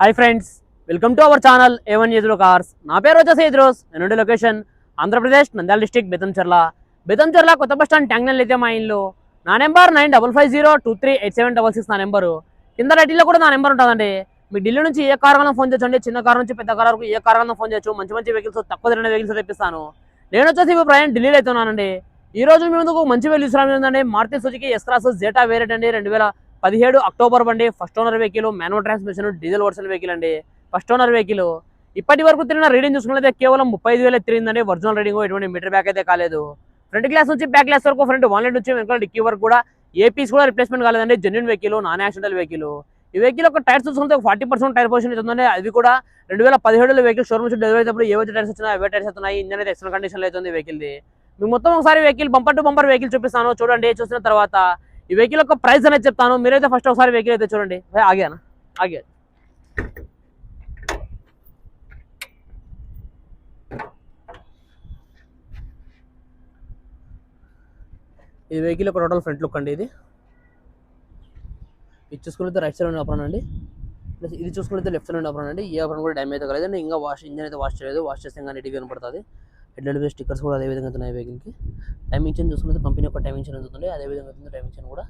Hi friends welcome to our channel A one Eduru cars నా పేరు వచ్చేసి ఎదురోస్ నేను లొకేషన్ ఆంధ్రప్రదేశ్ నంద్యాల డిస్టిక్ బెతంచెర్ల బెతంచెర్ల కొత్త బస్ స్టాండ్ ట్యాంగ్నల్ అయితే మా ఇల్లు. నా number nine double five zero two three eight seven double six నా నెంబరు. కింద రైటిల్లో కూడా నా నెంబర్ ఉంటుందండి. మీ ఢిల్లీ నుంచి ఏ కార్ ఫోన్ చేయొచ్చండి చిన్న కార్ నుంచి పెద్ద కార్ వరకు ఏ కార్ ఫోన్ చేయొచ్చు. మంచి మంచి వెహికల్స్ తక్కువ తిరిగిన వెహికల్స్ తెప్పిస్తాను. నేను వచ్చేసి ఇప్పుడు ప్రయాణం ఢిల్లీలో అవుతున్నానండి ఈ రోజు మీ ముందుకు మంచి vehicles రానుందండి Maruti Suzuki S Cross Zeta variant అండి. రెండు వేల పదిహేడు అక్టోబర్ బండి first owner vehicle manual transmission diesel version vehicle అండి. ఫస్ట్ ఓనర్ వెహికల్ ఇప్పటి వరకు తిరిగిన రీడింగ్ చూసుకున్నట్లయితే కేవలం ముప్పై ఐదు వేలు తిరిగిందండి. ఒరిజినల్ రీడింగ్ ఎటువంటి మీటర్ బ్యాక్ అయితే కాలేదు. ఫ్రంట్ గ్లాస్ నుంచి బ్యాక్ గ్లాస్ వరకు ఫ్రంట్ వన్ లైన్ నుంచి వెనకాల డిక్కీ వరకు కూడా ఏ పీస్ కూడా రిప్లేస్మెంట్ కాలేదండి. Genuine vehicle non accidental vehicle ఈ వెహికల్ ఒక టైర్స్ చూసుకుంటే ఫార్టీ పర్సెంట్ టైర్ పొజిషన్ అవుతుందండి అది కూడా రెండు వేల పదిహేడులో వెహికల్ షోరూమ్ నుంచి డెలివరీ అయినప్పుడు ఏవైతే టైర్స్ వచ్చినా అవే టైర్స్ అవుతున్నాయి ఇంజన్ అయితే ఎక్సలెంట్ కండిషన్ అవుతుంది వెహికల్ది మీకు మొత్తం ఒకసారి vehicle bumper to bumper vehicle చూపిస్తాను. చూడండి చూసిన తర్వాత ఈ వెహికల్ యొక్క ప్రైస్ అనేది చెప్తాను. మీరైతే ఫస్ట్ ఒకసారి వెహికల్ అయితే చూడండి. ఏ, ఆగానా ఆగే. ఈ వెహికల్ యొక్క టోటల్ ఫ్రంట్ లుక్ అండి ఇది. ఇది చూసుకుంటే రైట్ సైడ్ ఉండే అప్రాన్ అండి. ప్లస్ ఇది చూసుకుంటే లెఫ్ట్ సైడ్ ఉండే అప్రాన్ అండి. ఏ అప్రాన్ కూడా డ్యామేజ్ అయితే కాలేదండి ఇంకా వాష్ ఇంజన్ అయితే వాష్ చేయలేదు. వాష్ చేస్తే ఇంకా నీట్గా కనపడుతుంది. హెడ్లైట్ మీద స్టిక్కర్స్ కూడా అదే విధంగా అవుతున్నాయి వెహికల్కి టైమింగ్ చెన్ చూసుకుంటే కంపెనీ యొక్క టైమింగ్ చెన్ అవుతుంది అదే విధంగా అవుతుంది టైమింగ్ చెన్ కూడా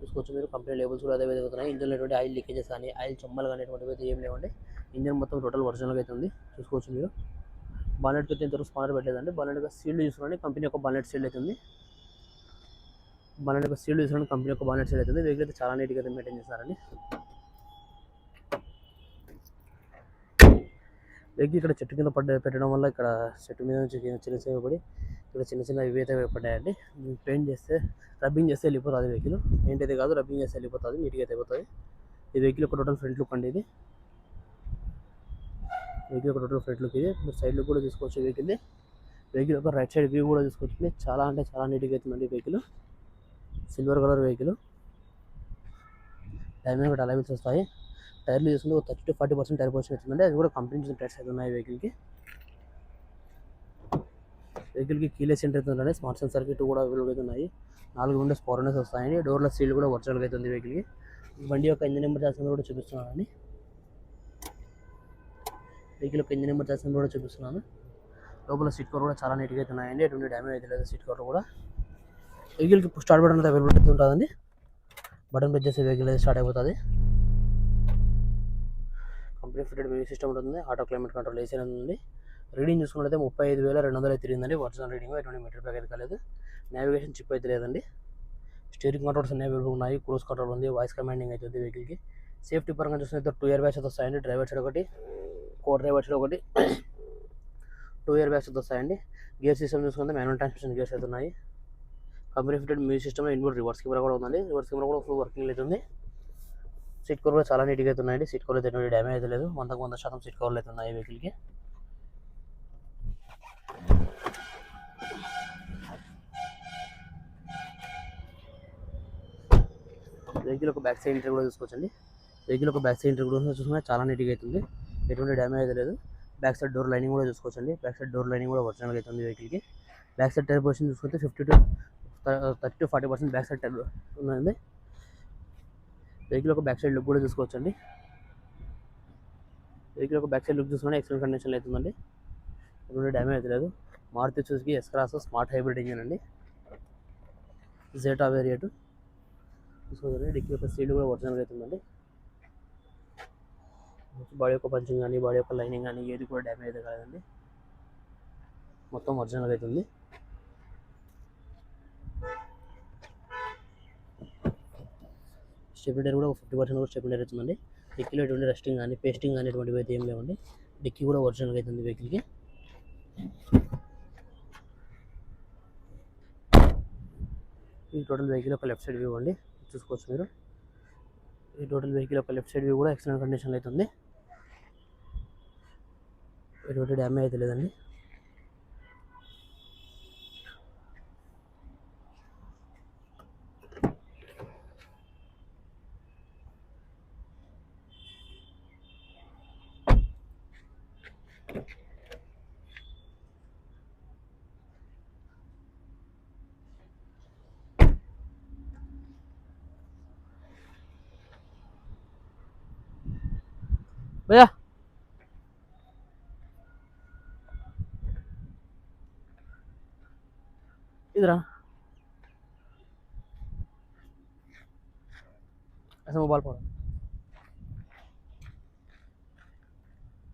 చూసుకోవచ్చు మీరు. కంపెనీ లేబుల్స్ కూడా అదే విధంగా అవుతున్నాయి ఇంజన్ ఎటువంటి ఆయిల్ లీకేజెస్ కానీ ఆయిల్ చెమ్మలు కానీ ఎటువంటివి అయితే ఏం లేవండి. ఇంజన్ మొత్తం టోటల్ ఒరిజినల్గా అయితే ఉంది. చూసుకోవచ్చు మీరు. బాలెట్కి అయితే ఇంతవరకు స్పానర్ పెట్టలేదండి. బాలెట్ సీల్డ్ చూసుకోండి కంపెనీ యొక్క బాలెట్ సీల్డ్ అయితే ఉంది. బాలెట్ యొక్క సీల్డ్ చూసుకోండి కంపెనీ యొక్క బాలెట్ సీల్డ్ అవుతుంది వెహికల్ అయితే చాలా నీట్గా అయితే మెయింటైన్ చేస్తారండి వెహికల్ ఇక్కడ చెట్టు కింద పడ్డ పెట్టడం వల్ల ఇక్కడ చెట్టు మీద నుంచి చిన్న చిన్న పడి ఇక్కడ చిన్న చిన్న ఇవి అయితే పడ్డాయండి పెయింట్ చేస్తే రబ్బింగ్ చేస్తే వెళ్ళిపోతుంది వెహికల్. పెయింట్ అయితే కాదు రబ్బింగ్ చేస్తే వెళ్ళిపోతుంది నీట్గా అయితే అయిపోతుంది. ఈ వెహికల్ ఒక టోటల్ ఫ్రంట్ లుక్ అండి ఇది. వెహికల్ ఒక టోటల్ ఫ్రంట్ లుక్ ఇది. మీరు సైడ్ లుక్ కూడా తీసుకోవచ్చు వెహికల్ని. వెహికల్ ఒక రైట్ సైడ్ వ్యూ కూడా తీసుకోవచ్చు. చాలా అంటే చాలా నీట్గా అవుతుందండి vehicle. Silver colour vehicle. Diamond కూడా అలవిల్స్ వస్తాయి. టైర్లు చూసుకుంటే ఒక thirty to forty percent tyre position వచ్చిందంటే అది కూడా కంపెనీ నుంచి టైర్స్ అయితే ఉన్నాయి వెహికల్కి. వెహికల్కి కీలెస్ సెంటర్ అయితే ఉందండి. స్మార్ట్ సెన్సర్ సర్క్యూట్ కూడా అవైలబుల్ అయితే ఉన్నాయి. నాలుగు విండోస్ పవర్ విండోస్ వస్తాయండి. డోర్ల సీల్ కూడా ఒరిజినల్గా అయితే ఉంది వెహికల్కి. బండి యొక్క ఇంజన్ నెంబర్ చేసిన కూడా చూపిస్తున్నానండి. వెహికల్ యొక్క ఇంజన్ నెంబర్ చేసిన కూడా చూపిస్తున్నాను. లోపల సీట్ కవర్ కూడా చాలా నీట్గా అయితే ఉన్నాయండి. ఎటువంటి డ్యామేజ్ అయితే లేదు సీట్ కవర్ కూడా. వెహికల్కి స్టార్ట్ బటన్ అయితే అవైలబిలిటీ అయితే ఉంటుందండి. బటన్ ప్రెస్ చేసి వెహికల్ అయితే స్టార్ట్ అయిపోతుంది. కంపెనీ ఫిటెడ్ మ్యూజిక్ సిస్టమ్ ఉంటుంది. ఆటో క్లైమేట్ కంట్రోల్ ఏసీ అనేది ఉంది. రీడింగ్ చూసుకున్నట్లయితే ముప్పై ఐదు వేల రెండు వందలు అయితే తిరిగిందండి. ఒరిజినల్ రీడింగ్ ఎటువంటి మీటర్ ప్యాక్ అయితే కాలేదు. నావిగేషన్ చిప్ అయితే లేదండి. స్టీరింగ్ కంట్రోల్స్ అన్ని అవైలబుల్ ఉన్నాయి. క్రూజ్ కంట్రోల్ ఉంది. వాయిస్ కమాండింగ్ అయితే ఉంది వెహికల్కి సేఫ్టీ పరంగా చూసినట్లయితే టూ ఇయర్ బ్యాగ్స్ అయితే వస్తాయండి. డ్రైవర్ సైడ్ ఒకటి కో డ్రైవర్ సైడ్ ఒకటి. టూ ఇయర్ బ్యాగ్స్ అయితే వస్తాయండి. గేర్ సిస్టమ్ చూసుకుంటే మ్యాన్యువల్ ట్రాన్స్మిషన్ గేర్స్ అయితే ఉన్నాయి. కంపెనీ ఫిటెడ్ మ్యూజిక్ సిస్టమ్లో ఇన్బుల్ రివర్స్ కెమెరా కూడా ఉందండి. రివర్స్ కెమెరా కూడా ఫుల్ వర్కింగ్ అవుతుంది సీట్ కవర్ కూడా చాలా నీట్గా అయితే ఉన్నాయండి. సీట్ కవర్ అయితే ఎటువంటి డ్యామేజ్ అయితే లేదు. వందకు వంద శాతం సీట్ కవర్లు అయితే ఉన్నాయి వెహికల్కి. వెహికల్ ఒక బ్యాక్ సైడ్ ఇంటర్ కూడా చూసుకోవచ్చండి. వెహికల్ ఒక బ్యాక్ సైడ్ ఇంటర్ కూడా చూసుకుంటే చాలా నీట్గా అవుతుంది ఎటువంటి డ్యామేజ్ అయితే లేదు. బ్యాక్ సైడ్ డోర్ లైనింగ్ కూడా చూసుకోవచ్చండి. బ్యాక్ సైడ్ డోర్ లైనింగ్ కూడా ఒరిజినల్గా అయితే ఉంది వెహికల్కి. బ్యాక్ సైడ్ టైర్ పొజిషన్ చూసుకుంటే fifty to thirty to forty percent back side tyre ఉందండి వెహికల్ ఒక బ్యాక్ సైడ్ లుక్ కూడా చూసుకోవచ్చండి. వెహికల్ ఒక బ్యాక్ సైడ్ లుక్ చూసుకుంటే ఎక్సలెంట్ కండిషన్లో అవుతుందండి. ఎటువంటి డ్యామేజ్ అవుతలేదు లేదు. మారుతి చూసి ఎస్క్రాస్ స్మార్ట్ హైబ్రిడ్ ఇంజిన్ అండి. జేటా వేరియట్ చూసుకోండి డిక్కీ యొక్క సీల్ కూడా ఒరిజినల్గా అవుతుందండి. బాడీ యొక్క పంచింగ్ కానీ బాడీ యొక్క లైనింగ్ కానీ ఏది కూడా డ్యామేజ్ అయితే కాదండి మొత్తం ఒరిజినల్గా అవుతుంది. స్టెబిలిటీ కూడా ఫిఫ్టీ పర్సెంట్ కూడా స్టెబిలిటీ అవుతుందండి. డిక్కీలో ఎటువంటి రెస్టింగ్ కానీ పేస్టింగ్ కానీ ఎటువంటివి అయితే ఏం లేవండి. డిక్కీ కూడా ఒరిజినల్గా అవుతుంది వెహికల్కి ఈ టోటల్ వెహికల్ ఒక లెఫ్ట్ సైడ్ వ్యూ అండి. చూసుకోవచ్చు మీరు. ఈ టోటల్ వెహికల్ ఒక లెఫ్ట్ సైడ్ వ్యూ కూడా ఎక్సలెంట్ కండిషన్లో అవుతుంది. ఎటువంటి డ్యామేజ్ అయితే లేదండి. భయ్యా इधर आ ऐसे मोबाइल पकड़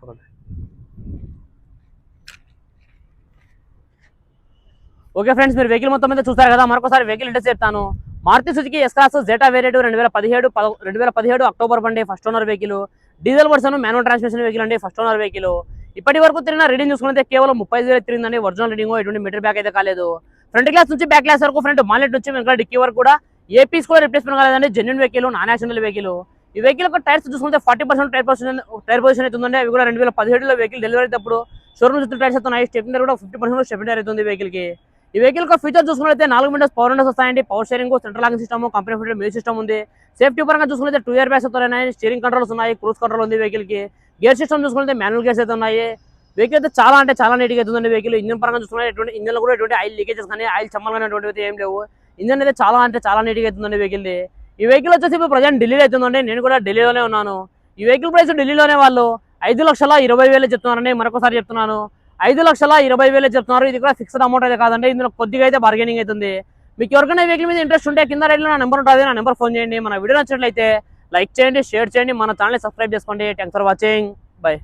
पकड़ ఓకే ఫ్రెండ్స్ మీరు వెహికల్ మొత్తం మీద చూస్తారు కదా మరొకసారి వెహికల్ ఇంట్రెస్ట్ చెప్తాను Maruti Suzuki S Cross Zeta variant రెండు వేల పదిహేడు రెండు వేల పదిహేడు అక్టోబర్ బండి first owner vehicle diesel version manual transmission vehicle అండి ఫస్ట్ ఓనర్ వెహికల్ ఇప్పటి వరకు తిరిగిన రీడింగ్ చూసుకుంటే కేవలం ముప్పై వేలు తిరిగిందండి. ఒరిజినల్ రీడింగ్ ఎటువంటి మీటర్ బ్యాక్ అయితే కాలేదు. ఫ్రంట్ క్లాస్ నుంచి బ్యాక్ క్లాస్ వరకు ఫ్రంట్ మాలెట్ నుంచి వెనకాల డిక్కీ వరకు కూడా ఏ పీస్ కూడా రిప్లేస్మెంట్ కాలేదండి. Genuine vehicle non accidental vehicle ఈ వెహికల్ యొక్క టైర్స్ చూసుకుంటే forty percent tyre position tyre position అయితే అవి కూడా రెండు వేల పదిహేడులో వెహికల్ డెలివరీ అయినప్పుడు షోరూమ్ చూస్తున్న టైర్స్ అవుతున్నాయి స్టెప్ కూడా ఫిఫ్టీ పర్సెంట్ స్టెప్ అవుతుంది వెహికల్కి ఈ వెహికల్ యొక్క ఫీచర్ చూసుకున్నట్లయితే నాలుగు విండోస్ పవర్ విండోస్ వస్తాయండి. Power steering central locking system company fitted music system ఉంది. సేఫ్టీ పరంగా చూసుకుంటే టూ ఇయర్ బ్యాగ్స్ ఉన్నాయి. స్టీరింగ్ కంట్రోల్స్ ఉన్నాయి క్రూజ్ కంట్రోల్ ఉంది వెహికల్కి. గేర్ సిస్టమ్ చూసుకుంటే మాన్యువల్ గేర్స్ అయితే ఉన్నాయి. వెహికల్ అయితే చాలా అంటే చాలా నీట్గా అవుతుందండి వెహికల్ ఇంజన్ పరంగా చూసుకుంటే ఎటువంటి కూడా ఎటువంటి ఆయిల్ లీకేజెస్ కానీ ఆయిల్ చమ్మలు కానీ అటువంటివి ఏం లేవు. ఇంజన్ అయితే చాలా అంటే చాలా నీట్గా అవుతుందండి వెహికల్ ఈ వెహికల్ వచ్చేసి ఇప్పుడు ప్రజెంట్ ఢిల్లీలో అవుతుందండి నేను కూడా ఢిల్లీలోనే ఉన్నాను. ఈ వెహికల్ ప్రైస్ ఢిల్లీలోనే వాళ్ళు ఐదు లక్షల ఇరవై వేలు చెప్తున్నారని మరొకసారి చెప్తున్నాను. ఐదు లక్షల ఇరవై వేలు చెప్తున్నారు. ఇది కూడా ఫిక్స్డ్ అమౌంట్ అయితే కాదండి. ఇందులో కొద్దిగా అయితే బార్గెనింగ్ అవుతుంది. మీకు ఎవరికైనా వెహికల్ మీద ఇంట్రెస్ట్ ఉంటే కింద రైట్లో నా నెంబర్ ఉంటుంది. నా నెంబర్ ఫోన్ చేయండి. మన వీడియో నచ్చినట్లయితే లైక్ చేయండి షేర్ చేయండి. మన ఛానల్ సబ్స్క్రైబ్ చేసుకోండి. Thanks for watching bye